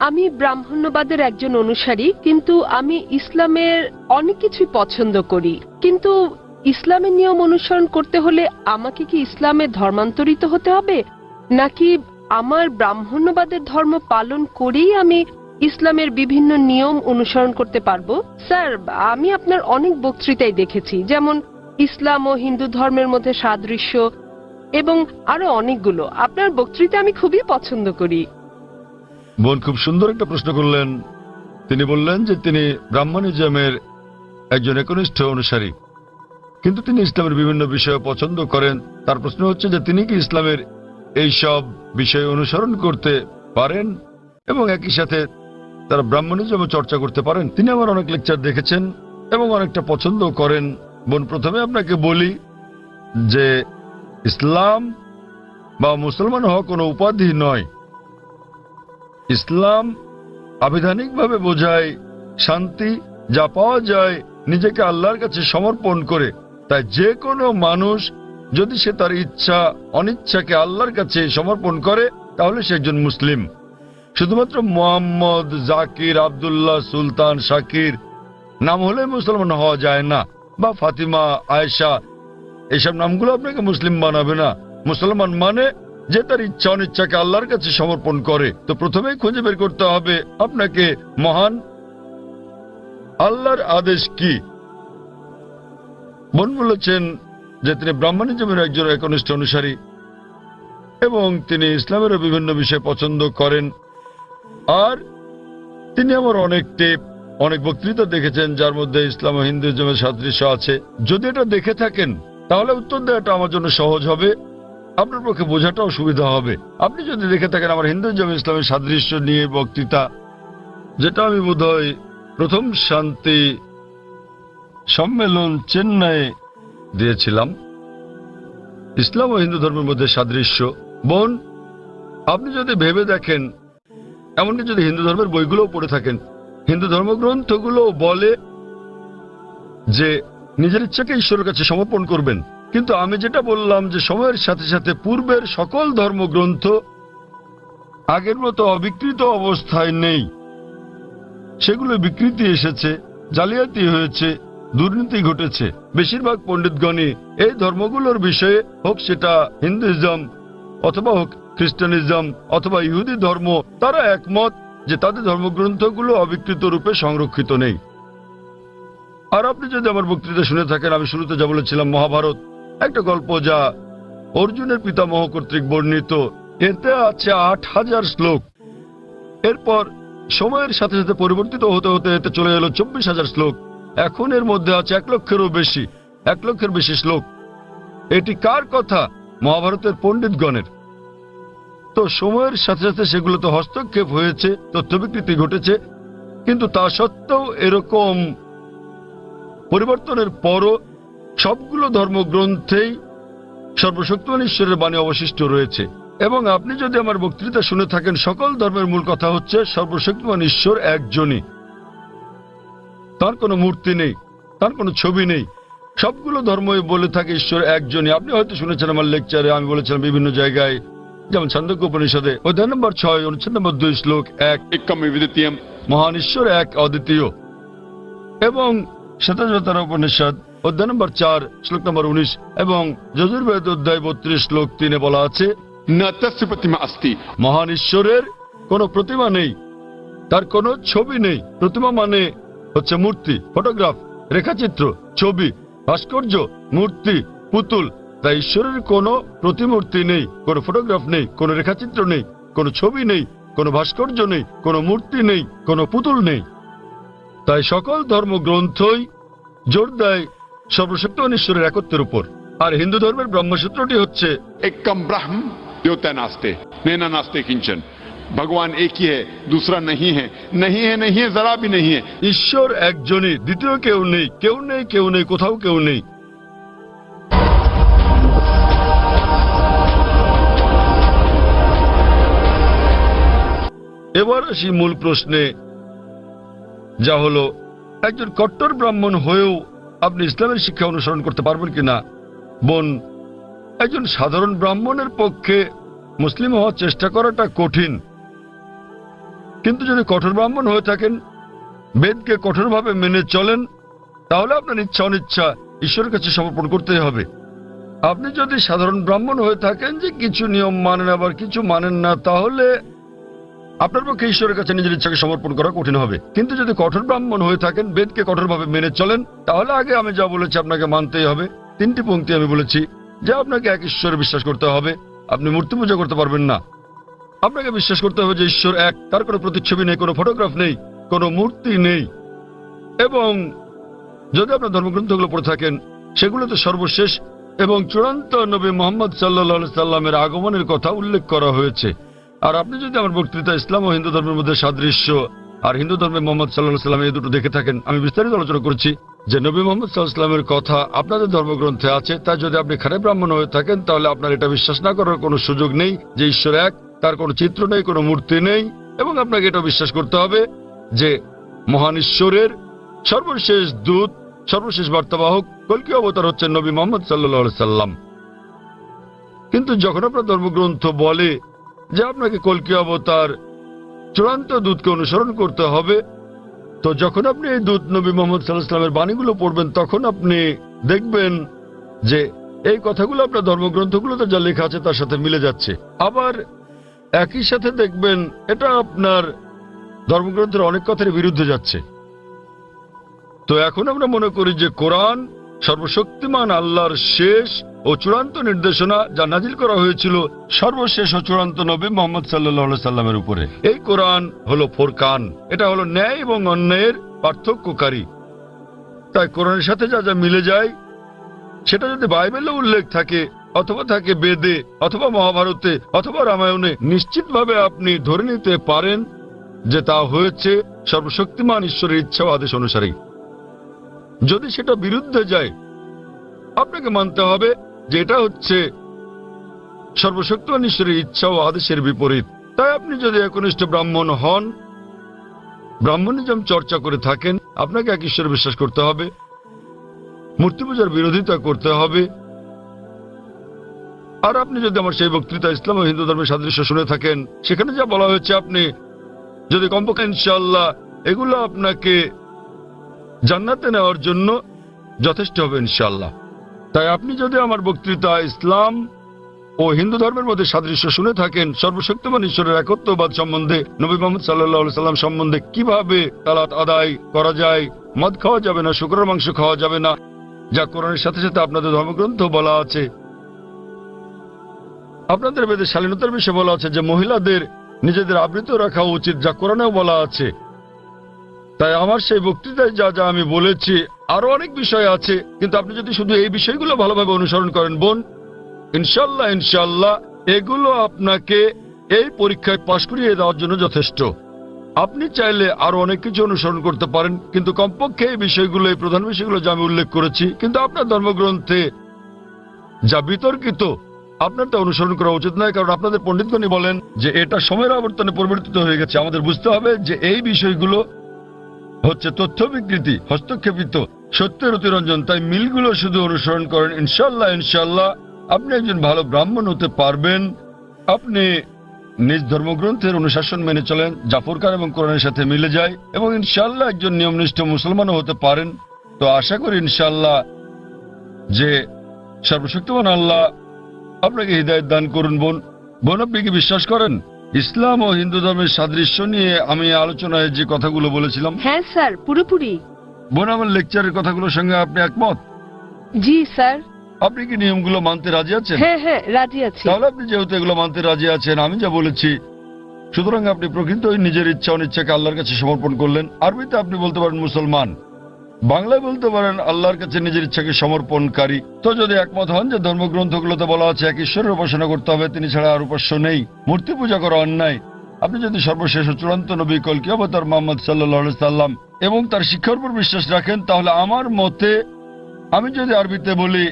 আমি ব্রাহ্মণ্যবাদের একজন অনুসারী, কিন্তু আমি ইসলামের অনেক কিছুই পছন্দ করি। কিন্তু ইসলামের নিয়ম অনুসরণ করতে হলে আমাকে কি ইসলামে ধর্মান্তরিত হতে হবে? নাকি আমার ব্রাহ্মণ্যবাদের ধর্ম পালন করেই আমি ইসলামের বিভিন্ন নিয়ম অনুসরণ করতে পারব? স্যার, আমি আপনার অনেক বক্তৃতাই দেখেছি, যেমন ইসলাম ও হিন্দু ধর্মের মধ্যে সাদৃশ্য এবং আরও অনেকগুলো। আপনার বক্তৃতা আমি খুবই পছন্দ করি। বোন খুব সুন্দর একটা প্রশ্ন করলেন। তিনি বললেন যে তিনি ব্রাহ্মণিজমের একজন একনিষ্ঠ অনুসারী। কিন্তু তিনি ইসলামের বিভিন্ন বিষয় পছন্দ করেন। তার প্রশ্ন হচ্ছে যে তিনি কি ইসলামের এই সব বিষয় অনুসরণ করতে পারেন এবং একই সাথে তারা ব্রাহ্মণিজমে চর্চা করতে পারেন? তিনি আমার অনেক লেকচার দেখেছেন এবং অনেকটা পছন্দ করেন। বোন, প্রথমে আপনাকে বলি যে ইসলাম বা মুসলমান হওয়া কোনো উপাধি নয়। ইসলাম আবিধানিকভাবে বোঝায় শান্তি যা পাওয়া যায় নিজেকে আল্লাহর কাছে সমর্পণ করে। তাই যে কোনো মানুষ যদি সে তার ইচ্ছা, অনিচ্ছাকে আল্লাহর কাছে সমর্পণ করে, তাহলে সে একজন মুসলিম। শুধুমাত্র মোহাম্মদ, জাকির, আব্দুল্লাহ, সুলতান, শাকির নাম হলে মুসলমান হওয়া যায় না। বা ফাতিমা, আয়েশা, এসব নামগুলো আপনাকে মুসলিম বানাবে না। মুসলমান মানে যে তার ইচ্ছা অনিচ্ছাকে আল্লাহর কাছে সমর্পণ করে, তো প্রথমেই খুঁজে বের করতে হবে আপনাকে মহান আল্লাহর আদেশ কি? বোন বলেছেন যে তিনি ব্রাহ্মণিজমের একজন একনিষ্ঠ অনুসারী এবং তিনি ইসলামেরও বিভিন্ন বিষয় পছন্দ করেন। আর তিনি আমার অনেক টেপ, অনেক বক্তৃতা দেখেছেন, যার মধ্যে ইসলাম ও হিন্দুজমের সাদৃশ্য আছে। যদি এটা দেখে থাকেন, তাহলে উত্তর দেওয়াটা আমার জন্য সহজ হবে। আপনার পক্ষে বোঝাটাও সুবিধা হবে। আপনি যদি দেখে থাকেন আমার হিন্দুজম ইসলামের সাদৃশ্য নিয়ে বক্তৃতা, যেটা আমি বোধহয় প্রথম শান্তি সম্মেলন চেন্নাই দিয়েছিলাম। ইসলাম ও হিন্দু ধর্মের মধ্যে সাদৃশ্য। বোন, আপনি যদি ভেবে দেখেন, এমনকি যদি হিন্দু ধর্মের বইগুলোও পড়ে থাকেন, হিন্দু ধর্মগ্রন্থগুলো বলে যে নিজের ইচ্ছাকে ঈশ্বরের কাছে সমর্পণ করবেন। কিন্তু আমি যেটা বললাম যে সময়ের সাথে সাথে পূর্বের সকল ধর্মগ্রন্থ আগের মতো অবিকৃত অবস্থায় নেই। সেগুলো বিকৃতি এসেছে, জালিয়াতি হয়েছে, দুর্নীতি ঘটেছে। বেশিরভাগ পণ্ডিতগণই এই ধর্মগুলোর বিষয়ে হোক সেটা হিন্দুইজম অথবা হোক খ্রিস্টানিজম অথবা ইহুদি ধর্ম, তারা একমত যে তাদের ধর্মগ্রন্থগুলো অবিকৃত রূপে সংরক্ষিত নেই। আর আপনি যদি আমার বক্তৃতা শুনে থাকেন, আমি শুরুতে যা বলেছিলাম, মহাভারত একটা গল্প যা অর্জুনের পিতামহ কর্তৃক বর্ণিত। এতে আছে আট হাজার শ্লোক। এরপর সময়ের সাথে সাথে পরিবর্তিত হতে হতে এতে চলে এলো চব্বিশ হাজার শ্লোক। এখন এর মধ্যে আছে এক লক্ষেরও বেশি, এক লক্ষের বেশি শ্লোক। এটি কার কথা? মহাভারতের পণ্ডিতগণের। তো সময়ের সাথে সাথে সেগুলোতে হস্তক্ষেপ হয়েছে তথ্য বিকৃতি ঘটেছে, কিন্তু তা সত্ত্বেও এরকম পরিবর্তনের পরও সবগুলো ধর্মগ্রন্থেই সর্বশক্তিমান ঈশ্বরের বাণী অবশিষ্ট রয়েছে। এবং আপনি যদি আমার বক্তৃতা শুনে থাকেন সকল ধর্মের মূল কথা হচ্ছে সর্বশক্তিমান ঈশ্বর একজনই। তার কোনো মূর্তি নেই তার কোনো ছবি নেই। সবগুলো ধর্মই বলে থাকে ঈশ্বর একজনই। আপনি হয়তো শুনেছেন আমার লেকচারে আমি বলেছিলাম বিভিন্ন জায়গায় যেমন ছন্দক উপনিষদে অধ্যায় নম্বর ছয় অনুচ্ছেদ নম্বর দুই শ্লোক এক মহান ঈশ্বর এক অদ্বিতীয়। এবং শ্বেতা উপনিষদ অধ্যায় নম্বর চার, শ্লোক নম্বর উনিশ এবং যজুর্বেদ অধ্যায় বত্রিশ, শ্লোক তিনে বলা আছে মহান ঈশ্বরের কোন প্রতিমা নেই, তার কোন ছবি নেই। প্রতিমা মানে হচ্ছে মূর্তি, ফটোগ্রাফ, রেখাচিত্র, ছবি, ভাস্কর্য, মূর্তি, পুতুল। তাই ঈশ্বরের কোন প্রতিমূর্তি নেই, কোন ফটোগ্রাফ নেই, কোন রেখাচিত্র নেই, কোন ছবি নেই, কোন ভাস্কর্য নেই, কোন মূর্তি নেই, কোন পুতুল নেই। তাই সকল ধর্মগ্রন্থই জোর দেয় সর্বশক্ত ঈশ্বরের একত্বের উপর। আর হিন্দু ধর্মের ব্রহ্মসূত্রটি হচ্ছে একম ভগবান একই হে দূসরা নহি হে। নহি হে নহি জরা ভি নহি ঈশ্বর একজনই দ্বিতীয় কেউ নেই। কেউ নেই কেউ নেই কোথাও কেউ নেই। এবার আসি মূল প্রশ্নে যা হলো একজন কট্টর ব্রাহ্মণ হয়েও আপনি ইসলামের শিক্ষা অনুসরণ করতে পারবেন কিনা? বোন, একজন সাধারণ ব্রাহ্মণের পক্ষে মুসলিম হওয়ার চেষ্টা করাটা কঠিন। কিন্তু যদি কঠোর ব্রাহ্মণ হয়ে থাকেন, বেদকে কঠোরভাবে মেনে চলেন, তাহলে আপনার ইচ্ছা অনিচ্ছা ঈশ্বরের কাছে সমর্পণ করতেই হবে। আপনি যদি সাধারণ ব্রাহ্মণ হয়ে থাকেন যে কিছু নিয়ম মানেন আবার কিছু মানেন না, তাহলে আপনার পক্ষে ঈশ্বরের কাছে নিজের ইচ্ছাকে সমর্পণ করা কঠিন হবে। কিন্তু যদি কঠোর ব্রাহ্মণ হয়ে থাকেন, বেদকে কঠোরভাবে মেনে চলেন, তাহলে আগে আমি যা বলেছি আপনাকে মানতেই হবে। তিনটি পংক্তি আমি বলেছি, যে আপনাকে এক ঈশ্বরে বিশ্বাস করতে হবে। আপনি মূর্তি পূজা করতে পারবেন না। আপনাকে বিশ্বাস করতে হবে যে ঈশ্বর এক, তার কোনো প্রতিচ্ছবি নেই, কোনো ফটোগ্রাফ নেই, কোনো মূর্তি নেই। এবং যদি আপনার ধর্মগ্রন্থগুলো পড়ে থাকেন, সেগুলোতে সর্বশেষ এবং চূড়ান্ত নবী মোহাম্মদ সাল্লা সাল্লামের আগমনের কথা উল্লেখ করা হয়েছে। আর আপনি যদি আমার বক্তৃতা ইসলাম ও হিন্দু ধর্মের মধ্যে সাদৃশ্য আর হিন্দু ধর্মে মোহাম্মদ সাল্লাহ সাল্লাম এই দুটো দেখে থাকেন, আমি বিস্তারিত আলোচনা করছি যে নবী মোহাম্মদ সাল্লাহ সাল্লামের কথা আপনাদের ধর্মগ্রন্থে আছে, তাই যদি আপনি খারাপ ব্রাহ্মণ হয়ে থাকেন, তাহলে আপনার এটা বিশ্বাস না করার কোনো সুযোগ নেই যে ঈশ্বর এক, তার কোনো চিত্র নেই, কোনো মূর্তি নেই এবং আপনাকে এটা বিশ্বাস করতে হবে যে মহান ঈশ্বরের সর্বশেষ দূত, সর্বশেষ বার্তাবাহক কলকি অবতার হচ্ছেন নবী মোহাম্মদ সাল্লাহ সাল্লাম কিন্তু যখন আপনার ধর্মগ্রন্থ বলে যে আপনাকে কলকি অবতার চূড়ান্ত দূতকে অনুসরণ করতে হবে, তো যখন আপনি এই দূত নবী মোহাম্মদ সাল্লাহ সাল্লামের বাণীগুলো পড়বেন, তখন আপনি দেখবেন যে এই কথাগুলো আপনার ধর্মগ্রন্থগুলোতে যা লেখা আছে তার সাথে মিলে যাচ্ছে। আবার একই সাথে দেখবেন এটা আপনার ধর্মগ্রন্থের অনেক কথার বিরুদ্ধে যাচ্ছে। তো এখন আমরা মনে করি যে কোরআন সর্বশক্তিমান, আল্লাহর শেষ ও চূড়ান্ত নির্দেশনা যা নাজিল করা হয়েছিল সর্বশেষ ও চূড়ান্ত নবী মোহাম্মদ সাল্লাহ সাল্লামের উপরে। এই কোরআন হলো ফোরকান, এটা হলো ন্যায় এবং অন্যায়ের পার্থক্যকারী। তাই কোরআনের সাথে যা যা মিলে যায়, সেটা যদি বাইবেলে উল্লেখ থাকে, অথবা থাকে বেদে, অথবা মহাভারতে, অথবা রামায়ণে, নিশ্চিতভাবে আপনি ধরে নিতে পারেন যে তা হয়েছে সর্বশক্তিমান ঈশ্বরের ইচ্ছা ও আদেশ অনুসারেই যদি সেটা বিরুদ্ধে যায়, আপনাকে মানতে হবে যে এটা হচ্ছে সর্বশক্তিমান ঈশ্বরের ইচ্ছা ও আদেশের বিপরীত। তাই আপনি যদি একনিষ্ঠ ব্রাহ্মণ হন ব্রাহ্মণিজম চর্চা করে থাকেন, আপনাকে এক ঈশ্বরে বিশ্বাস করতে হবে, মূর্তি পূজার বিরোধিতা করতে হবে। আর আপনি যদি আমার সেই বক্তৃতা ইসলাম ও হিন্দু ধর্মের সাদৃশ্য শুনে থাকেন, সেখানে যা বলা হয়েছে আপনি, যদি কমপক্ষে ইনশাল্লাহ এগুলো আপনাকে জান্নাতে নেওয়ার জন্য যথেষ্ট হবে ইনশাল্লাহ তাই আপনি যদি আমার বক্তৃতা ইসলাম ও হিন্দু ধর্মের মধ্যে সাদৃশ্য শুনে থাকেন, সর্বশক্তিমান ঈশ্বরের একত্ববাদ সম্বন্ধে, নবী মোহাম্মদ সাল্লাহ সাল্লাম সম্বন্ধে কীভাবে তালাত আদায় করা যায়, মদ খাওয়া যাবে না, শুক্রের মাংস খাওয়া যাবে না, যা কোরআনের সাথে সাথে আপনাদের ধর্মগ্রন্থ বলা আছে। আপনাদের বেদে শালীনতার বিষয়ে বলা আছে যে মহিলাদের নিজেদের আবৃত রাখা উচিত, যা কোরআনেও বলা আছে। তাই আমার সেই বক্তৃতায় যা যা আমি বলেছি আরও অনেক বিষয় আছে, কিন্তু আপনি যদি শুধু এই বিষয়গুলো ভালোভাবে অনুসরণ করেন, বোন, ইনশাল্লাহ ইনশাল্লাহ এগুলো আপনাকে এই পরীক্ষায় পাশ করিয়ে দেওয়ার জন্য যথেষ্ট। আপনি চাইলে আরও অনেক কিছু অনুসরণ করতে পারেন, কিন্তু কমপক্ষে এই বিষয়গুলো, এই প্রধান বিষয়গুলো যা আমি উল্লেখ করেছি, কিন্তু আপনার ধর্মগ্রন্থে যা বিতর্কিত আপনার তা অনুসরণ করা উচিত নয়, কারণ আপনাদের পণ্ডিতগণই বলেন যে এটা সময়ের আবর্তনে পরিবর্তিত হয়ে গেছে। আমাদের বুঝতে হবে যে এই বিষয়গুলো হচ্ছে তথ্য বিকৃতি, হস্তক্ষেপিত সত্যের অতিরঞ্জন তাই মিলগুলো শুধু অনুসরণ করেন। ইনশাল্লাহ ইনশাল্লাহ, আপনি একজন ভালো ব্রাহ্মণ হতে পারবেন। আপনি নিজ ধর্মগ্রন্থের অনুশাসন মেনে চলেন জাফরকার এবং কোরআনের সাথে মিলে যায়, এবং ইনশাল্লাহ একজন নিয়মনিষ্ঠ মুসলমানও হতে পারেন। তো আশা করি ইনশাল্লাহ যে সর্বশক্তিমান আল্লাহ আপনাকে হৃদায়ত দান করুন, বোন। বোন, আপনি কি বিশ্বাস করেন? ইসলাম ও হিন্দু ধর্মের সাদৃশ্য নিয়ে আমি আলোচনায় যে কথাগুলো বলেছিলাম হ্যাঁ স্যার, পুরোপুরি। বোন আমার লেকচারের কথাগুলোর সঙ্গে আপনি একমত? জি স্যার। আপনি কি নিয়মগুলো মানতে রাজি আছেন? হ্যাঁ হ্যাঁ রাজি আছি। তাহলে আপনি যেহেতু এগুলো মানতে রাজি আছেন আমি যা বলেছি সুতরাং আপনি প্রকৃতই নিজের ইচ্ছা অনিচ্ছাকে আল্লাহর কাছে সমর্পণ করলেন। আরবিতে আপনি বলতে পারেন মুসলমান। বাংলায় বলতে পারেন আল্লাহর কাছে নিজের ইচ্ছাকে সমর্পণকারী। তো যদি একমত হন যে ধর্মগ্রন্থগুলোতে বলা আছে এক ঈশ্বরের উপাসনা করতে হবে তিনি ছাড়া আর উপাস্য নেই। মূর্তি পূজা করা অন্যায়। আপনি যদি সর্বশেষ ও চূড়ান্ত নবী কলকি অবতার মোহাম্মদ সাল্লাহ সাল্লাম এবং তার শিক্ষার উপর বিশ্বাস রাখেন তাহলে আমার মতে আমি যদি আরবিতে বলি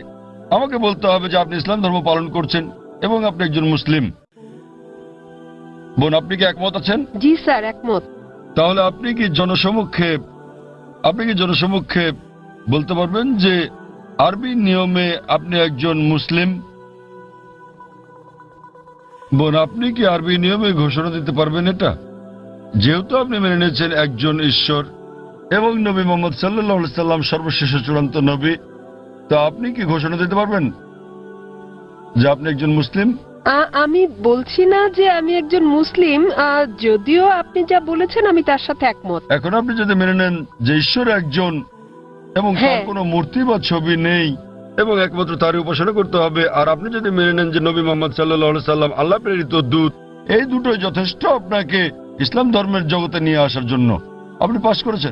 আমাকে বলতে হবে যে আপনি ইসলাম ধর্ম পালন করছেন এবং আপনি একজন মুসলিম। বোন আপনি কি একমত আছেন? জি স্যার একমত। তাহলে আপনি কি জনসমক্ষে আপনি কি জনসমক্ষে বলতে পারবেন যে আরবি নিয়মে আপনি একজন মুসলিম? বোন আপনি কি আরবি নিয়মে ঘোষণা দিতে পারবেন এটা? যেহেতু আপনি মেনে নিয়েছেন একজন ঈশ্বর এবং নবী মোহাম্মদ সাল্লাহ সাল্লাম সর্বশেষ চূড়ান্ত নবী তা আপনি কি ঘোষণা দিতে পারবেন? যে আপনি একজন মুসলিম? আমি বলছি না যে আমি একজন মুসলিম যদিও আপনি যা বলেছেন আমি তার সাথে একমত। এখন আপনি যদি মেনে নেন যে ঈশ্বর একজন এবং তার হ্যাঁ। কোনো মূর্তি বা ছবি নেই এবং একমাত্র তারই উপাসনা করতে হবে। আর আপনি যদি মেনে নেন যে নবী মোহাম্মদ সাল্লাহ সাল্লাম আল্লাহ প্রেরিত দূত, এই দুটোই যথেষ্ট আপনাকে ইসলাম ধর্মের জগতে নিয়ে আসার জন্য। আপনি পাশ করেছেন?